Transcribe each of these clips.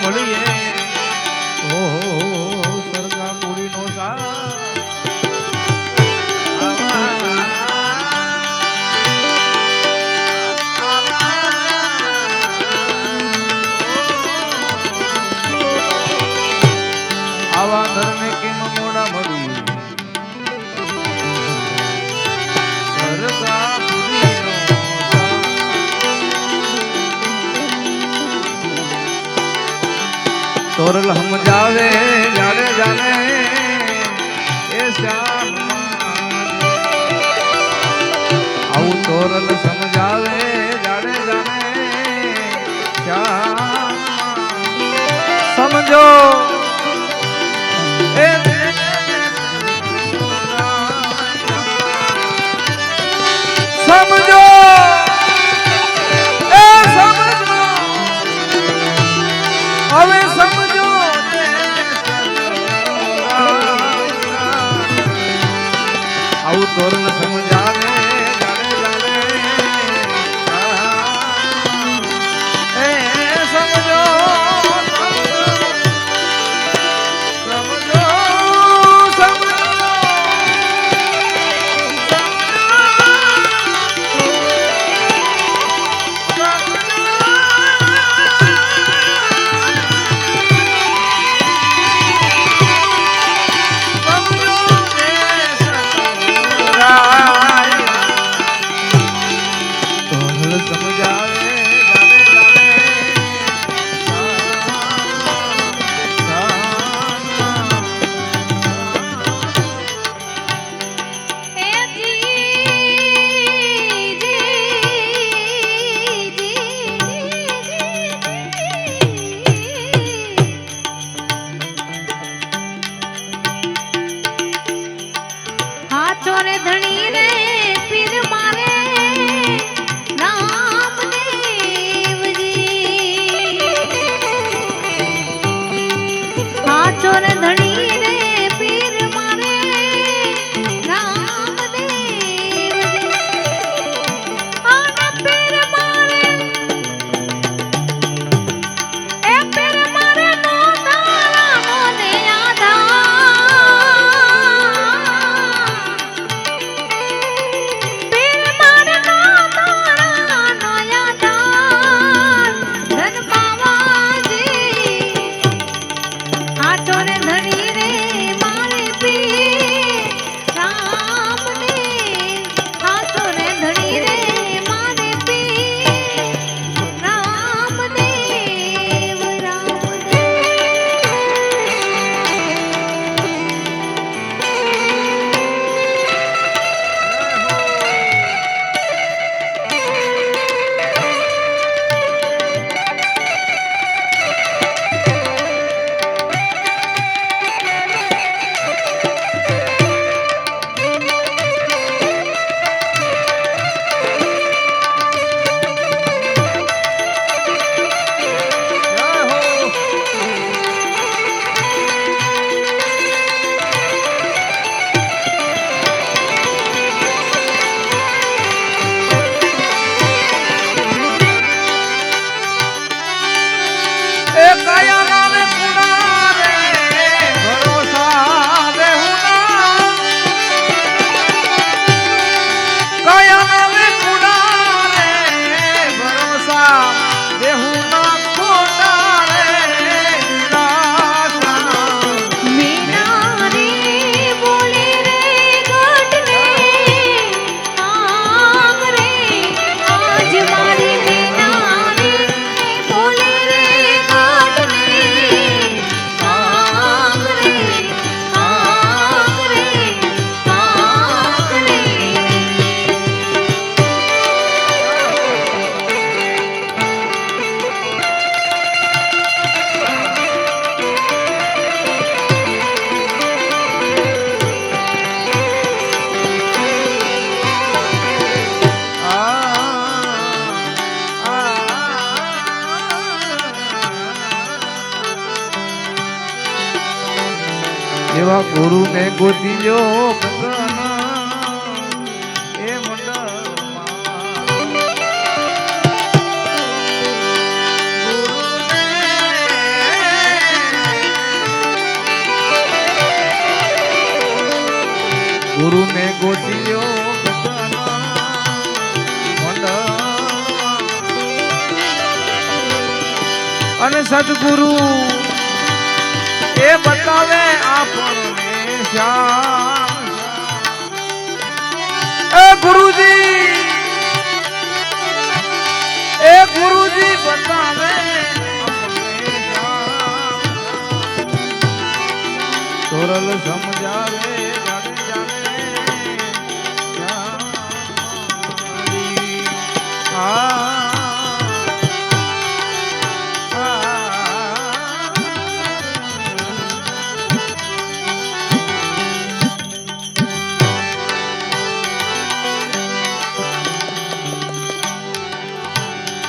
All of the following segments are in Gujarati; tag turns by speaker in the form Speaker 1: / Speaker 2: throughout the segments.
Speaker 1: 我的爷。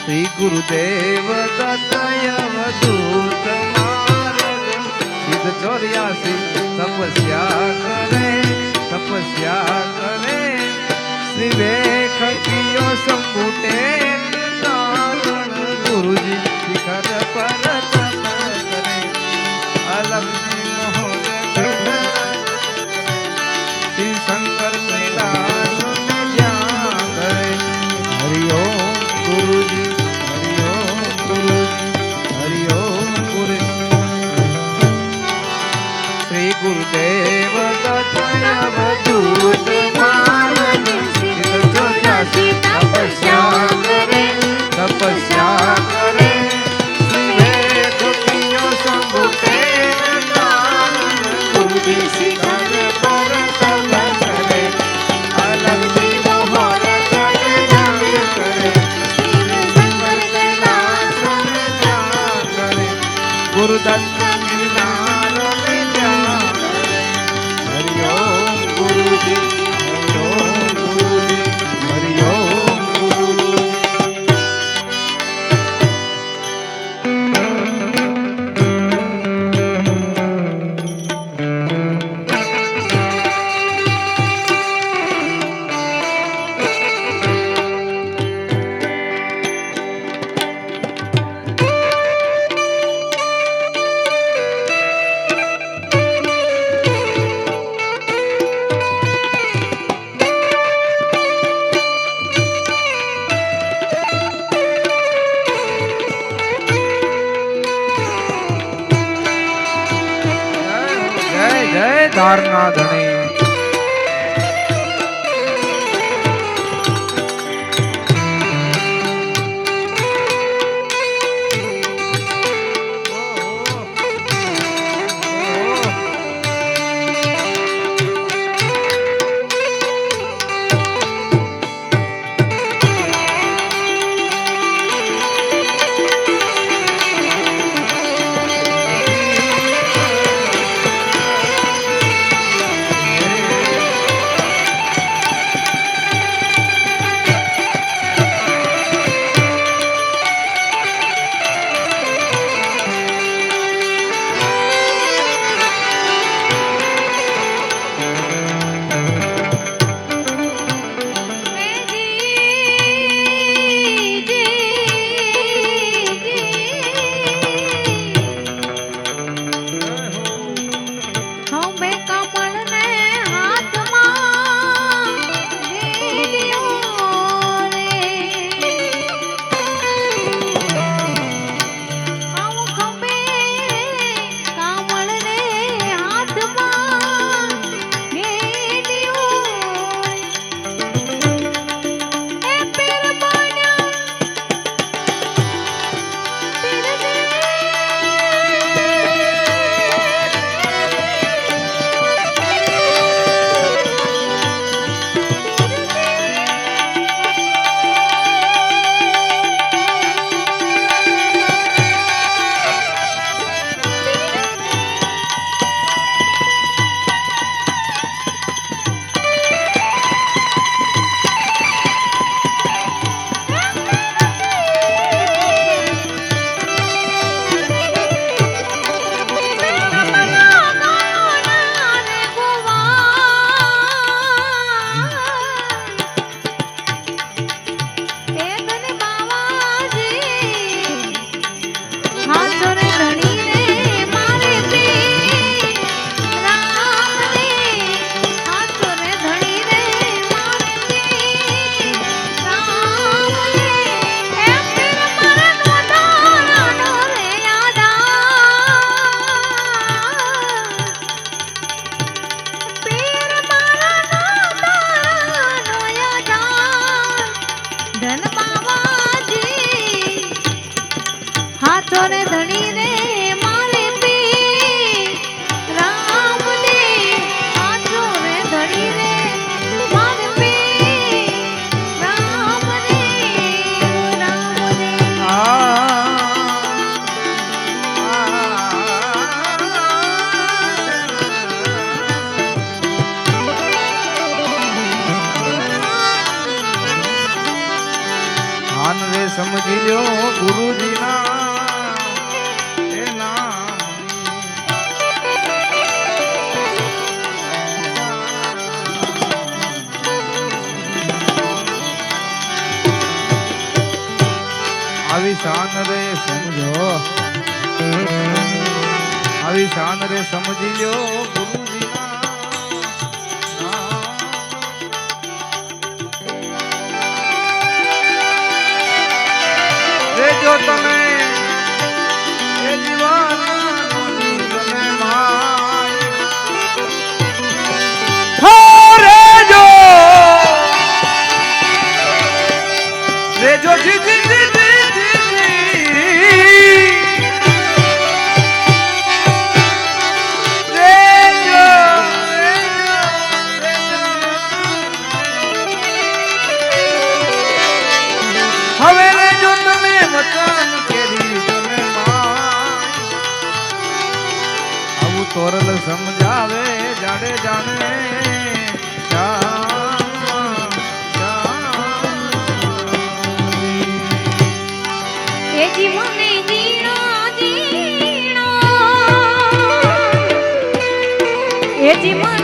Speaker 1: શ્રી ગુરુદેવ દત્તય દૂત માર્ગ સિદ્ધ ચોર્યાસી તપસ્યા કરે તપસ્યા કરે. શિવે ખકીયો સંપૂટે ગુરુજી શિખર પર કરે. અલમ Guru Dandu. കേദാർനാഥനേ લ્યો ગુરુ સોરલ સમજાવે જાડે જાણે. શ્યામ
Speaker 2: એ જીવને જીણો જીણો જીવન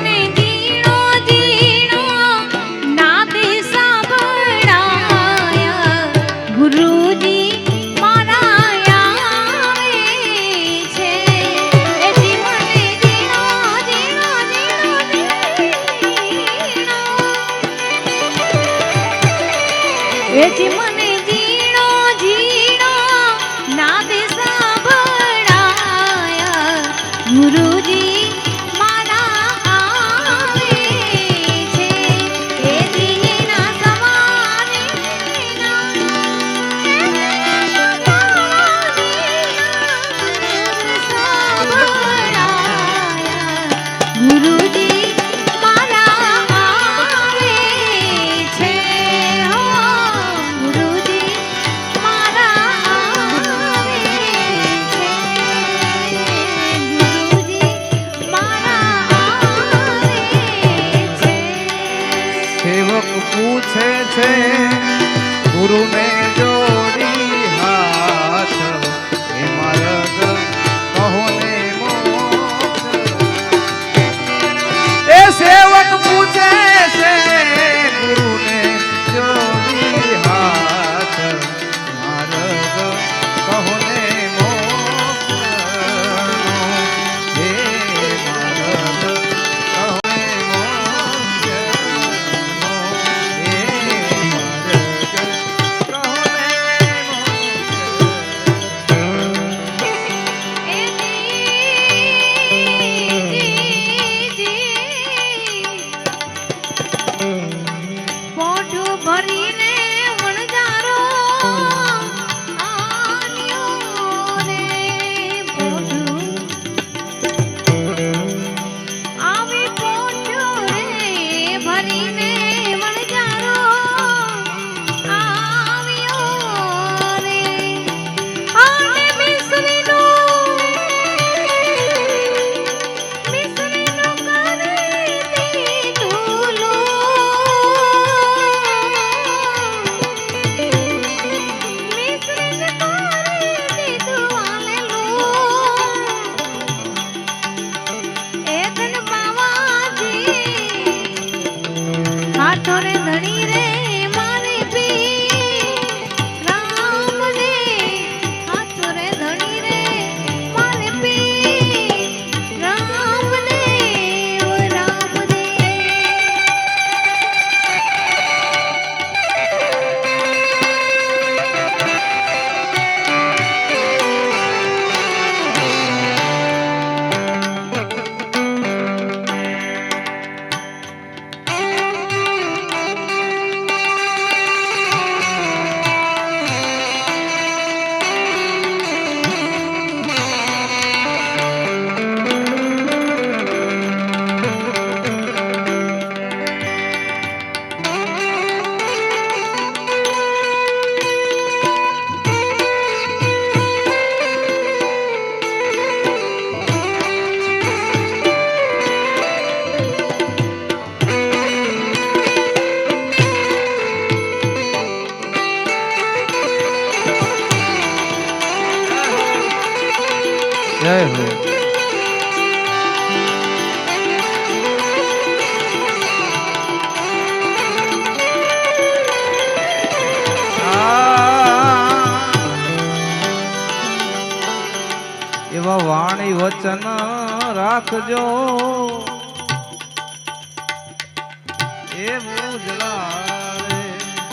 Speaker 1: ઠોરે ધણી રે.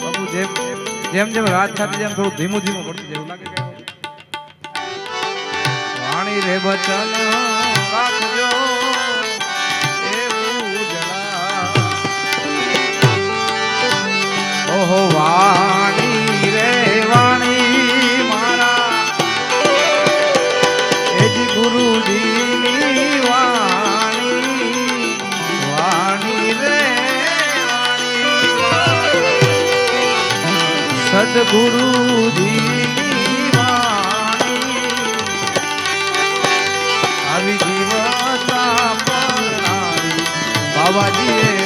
Speaker 1: બાપુ, જેમ જેમ જેમ રાત થતી જેમ થોડું ધીમું ધીમું પડતું જેવું લાગે વાણી રે બચન રાખજો. ઓહો વાણી
Speaker 2: સદગુરુજી આવી
Speaker 1: જીવતા બાવાજીએ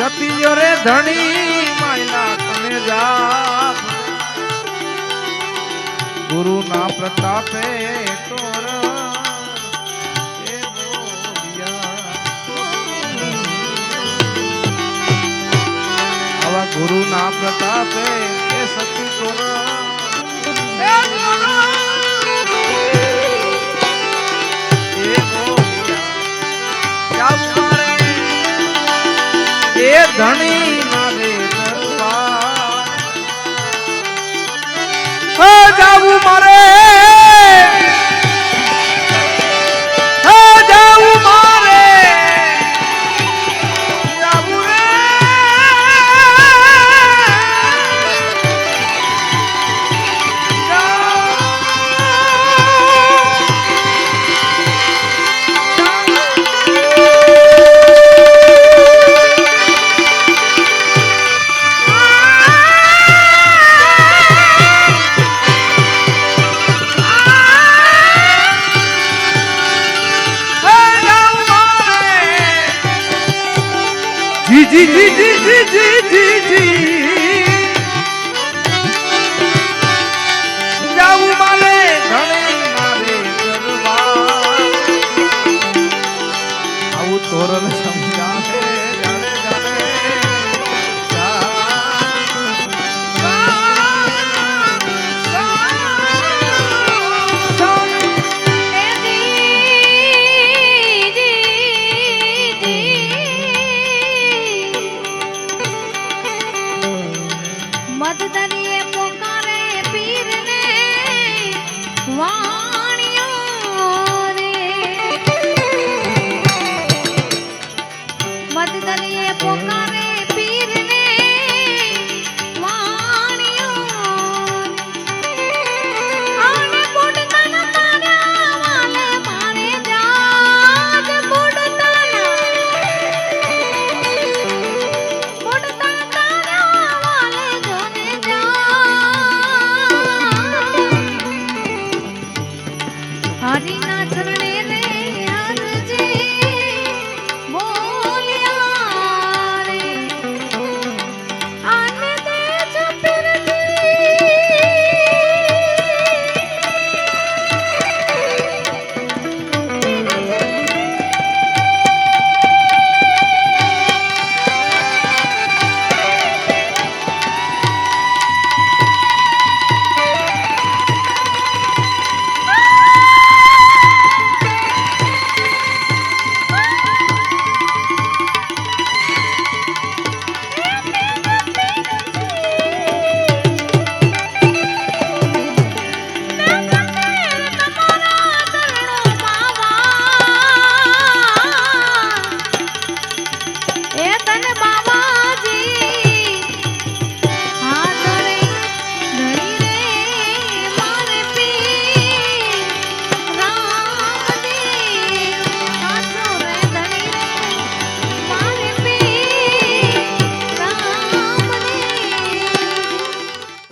Speaker 1: જપીજો. જપીજો રે ધણી માયલા તમે જા ગુરુ ના પ્રતાપે તોર. આવા ગુરુ ના પ્રતાપે એ સતી તોર તે ધણી મારે જાવું મારે મોરલ